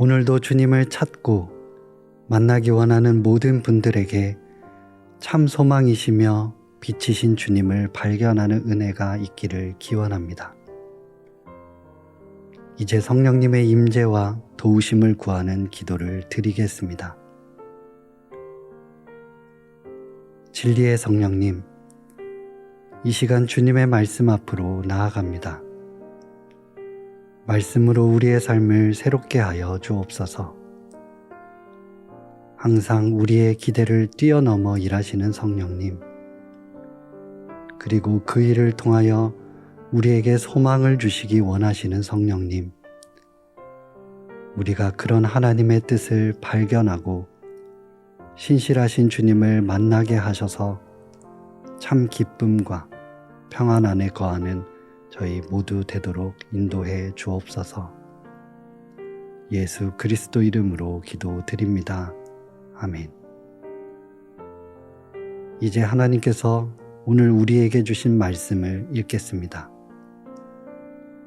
오늘도 주님을 찾고 만나기 원하는 모든 분들에게 참 소망이시며 빛이신 주님을 발견하는 은혜가 있기를 기원합니다. 이제 성령님의 임재와 도우심을 구하는 기도를 드리겠습니다. 진리의 성령님, 이 시간 주님의 말씀 앞으로 나아갑니다. 말씀으로 우리의 삶을 새롭게 하여 주옵소서. 항상 우리의 기대를 뛰어넘어 일하시는 성령님, 그리고 그 일을 통하여 우리에게 소망을 주시기 원하시는 성령님, 우리가 그런 하나님의 뜻을 발견하고 신실하신 주님을 만나게 하셔서 참 기쁨과 평안 안에 거하는 저희 모두 되도록 인도해 주옵소서. 예수 그리스도 이름으로 기도드립니다. 아멘. 이제 하나님께서 오늘 우리에게 주신 말씀을 읽겠습니다.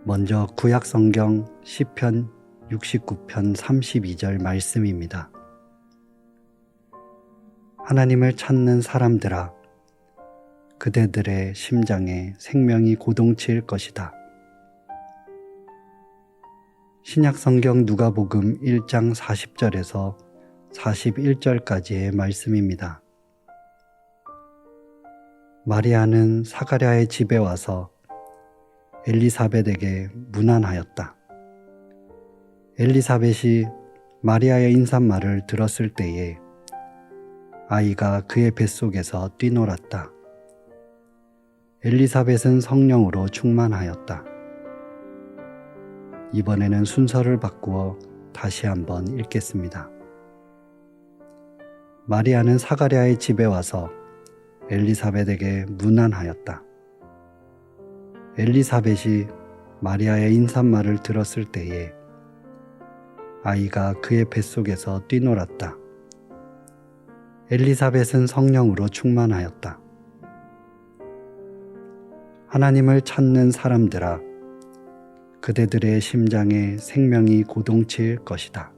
먼저 구약 성경 시편 69편 32절 말씀입니다. 하나님을 찾는 사람들아 그대들의 심장에 생명이 고동칠 것이다. 신약 성경 누가복음 1장 40절에서 41절까지의 말씀입니다. 마리아는 사가랴의 집에 와서 엘리사벳에게 문안하였다. 엘리사벳이 마리아의 인사말을 들었을 때에 아이가 그의 뱃속에서 뛰놀았다. 엘리사벳은 성령으로 충만하였다. 이번에는 순서를 바꾸어 다시 한번 읽겠습니다. 마리아는 사가랴의 집에 와서 엘리사벳에게 문안하였다. 엘리사벳이 마리아의 인사말을 들었을 때에 아이가 그의 뱃속에서 뛰놀았다. 엘리사벳은 성령으로 충만하였다. 하나님을 찾는 사람들아, 그대들의 심장에 생명이 고동칠 것이다.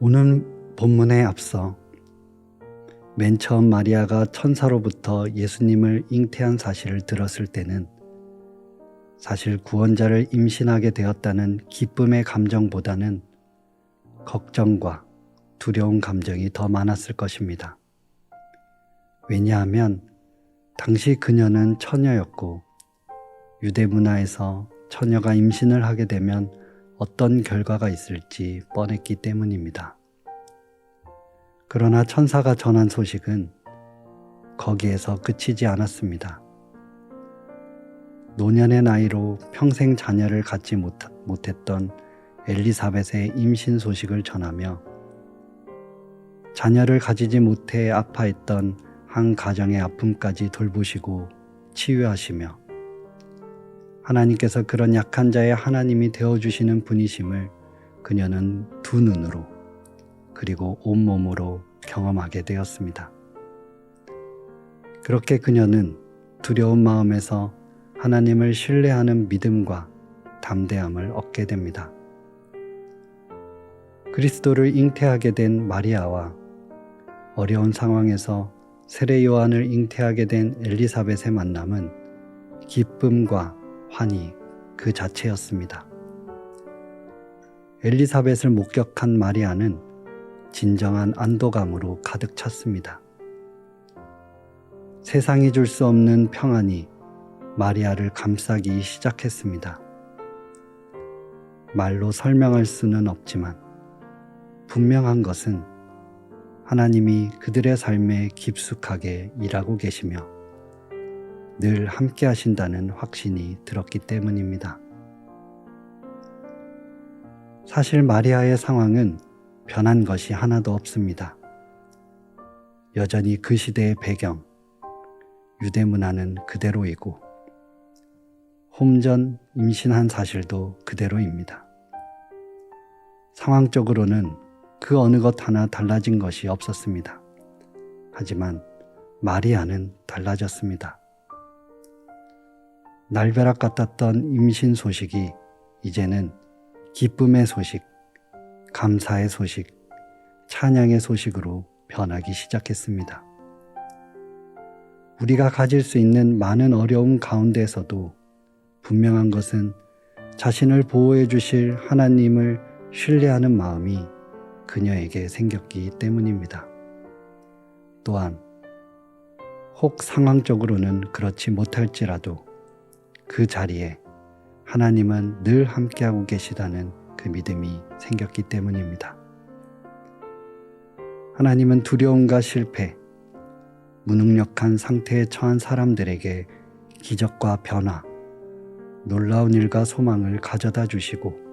오늘 본문에 앞서 맨 처음 마리아가 천사로부터 예수님을 잉태한 사실을 들었을 때는 사실 구원자를 임신하게 되었다는 기쁨의 감정보다는 걱정과 두려운 감정이 더 많았을 것입니다. 왜냐하면 당시 그녀는 처녀였고 유대 문화에서 처녀가 임신을 하게 되면 어떤 결과가 있을지 뻔했기 때문입니다. 그러나 천사가 전한 소식은 거기에서 그치지 않았습니다. 노년의 나이로 평생 자녀를 갖지 못했던 엘리사벳의 임신 소식을 전하며 자녀를 가지지 못해 아파했던 한 가정의 아픔까지 돌보시고 치유하시며 하나님께서 그런 약한 자의 하나님이 되어주시는 분이심을 그녀는 두 눈으로 그리고 온몸으로 경험하게 되었습니다. 그렇게 그녀는 두려운 마음에서 하나님을 신뢰하는 믿음과 담대함을 얻게 됩니다. 그리스도를 잉태하게 된 마리아와 어려운 상황에서 세례 요한을 잉태하게 된 엘리사벳의 만남은 기쁨과 환희 그 자체였습니다. 엘리사벳을 목격한 마리아는 진정한 안도감으로 가득 찼습니다. 세상이 줄 수 없는 평안이 마리아를 감싸기 시작했습니다. 말로 설명할 수는 없지만 분명한 것은 하나님이 그들의 삶에 깊숙하게 일하고 계시며 늘 함께 하신다는 확신이 들었기 때문입니다. 사실 마리아의 상황은 변한 것이 하나도 없습니다. 여전히 그 시대의 배경, 유대 문화는 그대로이고, 홈전 임신한 사실도 그대로입니다. 상황적으로는 그 어느 것 하나 달라진 것이 없었습니다. 하지만 마리아는 달라졌습니다. 날벼락 같았던 임신 소식이 이제는 기쁨의 소식, 감사의 소식, 찬양의 소식으로 변하기 시작했습니다. 우리가 가질 수 있는 많은 어려움 가운데서도 분명한 것은 자신을 보호해 주실 하나님을 신뢰하는 마음이 그녀에게 생겼기 때문입니다. 또한 혹 상황적으로는 그렇지 못할지라도 그 자리에 하나님은 늘 함께하고 계시다는 그 믿음이 생겼기 때문입니다. 하나님은 두려움과 실패, 무능력한 상태에 처한 사람들에게 기적과 변화, 놀라운 일과 소망을 가져다 주시고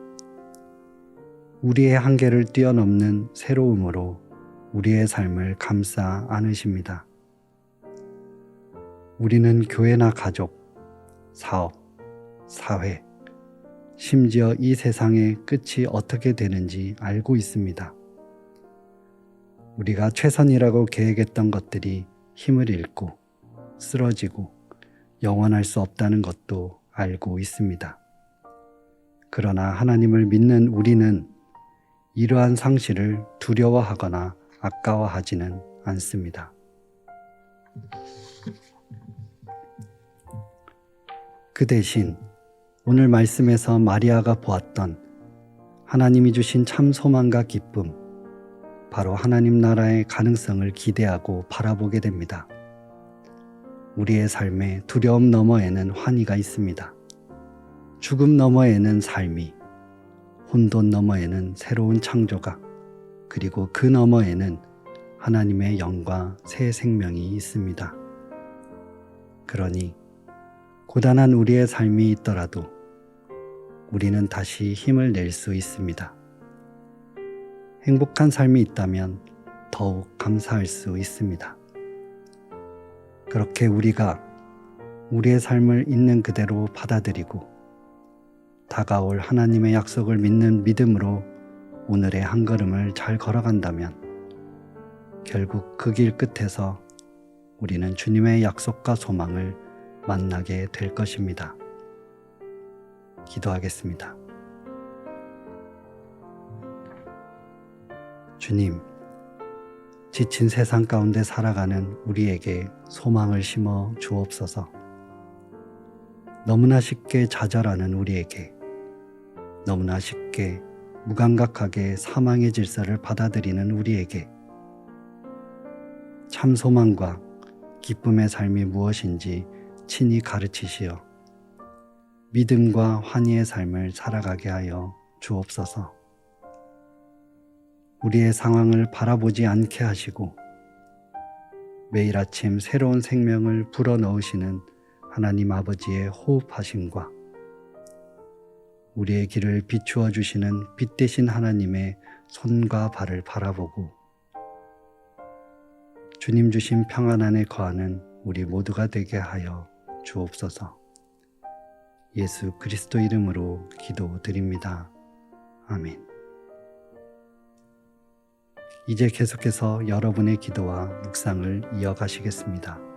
우리의 한계를 뛰어넘는 새로움으로 우리의 삶을 감싸 안으십니다. 우리는 교회나 가족, 사업, 사회, 심지어 이 세상의 끝이 어떻게 되는지 알고 있습니다. 우리가 최선이라고 계획했던 것들이 힘을 잃고 쓰러지고 영원할 수 없다는 것도 알고 있습니다. 그러나 하나님을 믿는 우리는 이러한 상실을 두려워하거나 아까워하지는 않습니다. 그 대신 오늘 말씀에서 마리아가 보았던 하나님이 주신 참 소망과 기쁨, 바로 하나님 나라의 가능성을 기대하고 바라보게 됩니다. 우리의 삶에 두려움 너머에는 환희가 있습니다. 죽음 너머에는 삶이, 혼돈 너머에는 새로운 창조가, 그리고 그 너머에는 하나님의 영과 새 생명이 있습니다. 그러니 고단한 우리의 삶이 있더라도 우리는 다시 힘을 낼 수 있습니다. 행복한 삶이 있다면 더욱 감사할 수 있습니다. 그렇게 우리가 우리의 삶을 있는 그대로 받아들이고 다가올 하나님의 약속을 믿는 믿음으로 오늘의 한 걸음을 잘 걸어간다면 결국 그 길 끝에서 우리는 주님의 약속과 소망을 만나게 될 것입니다. 기도하겠습니다. 주님, 지친 세상 가운데 살아가는 우리에게 소망을 심어 주옵소서. 너무나 쉽게 좌절하는 우리에게, 너무나 쉽게 무감각하게 사망의 질서를 받아들이는 우리에게, 참 소망과 기쁨의 삶이 무엇인지 친히 가르치시어 믿음과 환희의 삶을 살아가게 하여 주옵소서. 우리의 상황을 바라보지 않게 하시고 매일 아침 새로운 생명을 불어넣으시는 하나님 아버지의 호흡하심과 우리의 길을 비추어 주시는 빛 대신 하나님의 손과 발을 바라보고 주님 주신 평안 안에 거하는 우리 모두가 되게 하여 주옵소서. 예수 그리스도 이름으로 기도드립니다. 아멘. 이제 계속해서 여러분의 기도와 묵상을 이어가시겠습니다.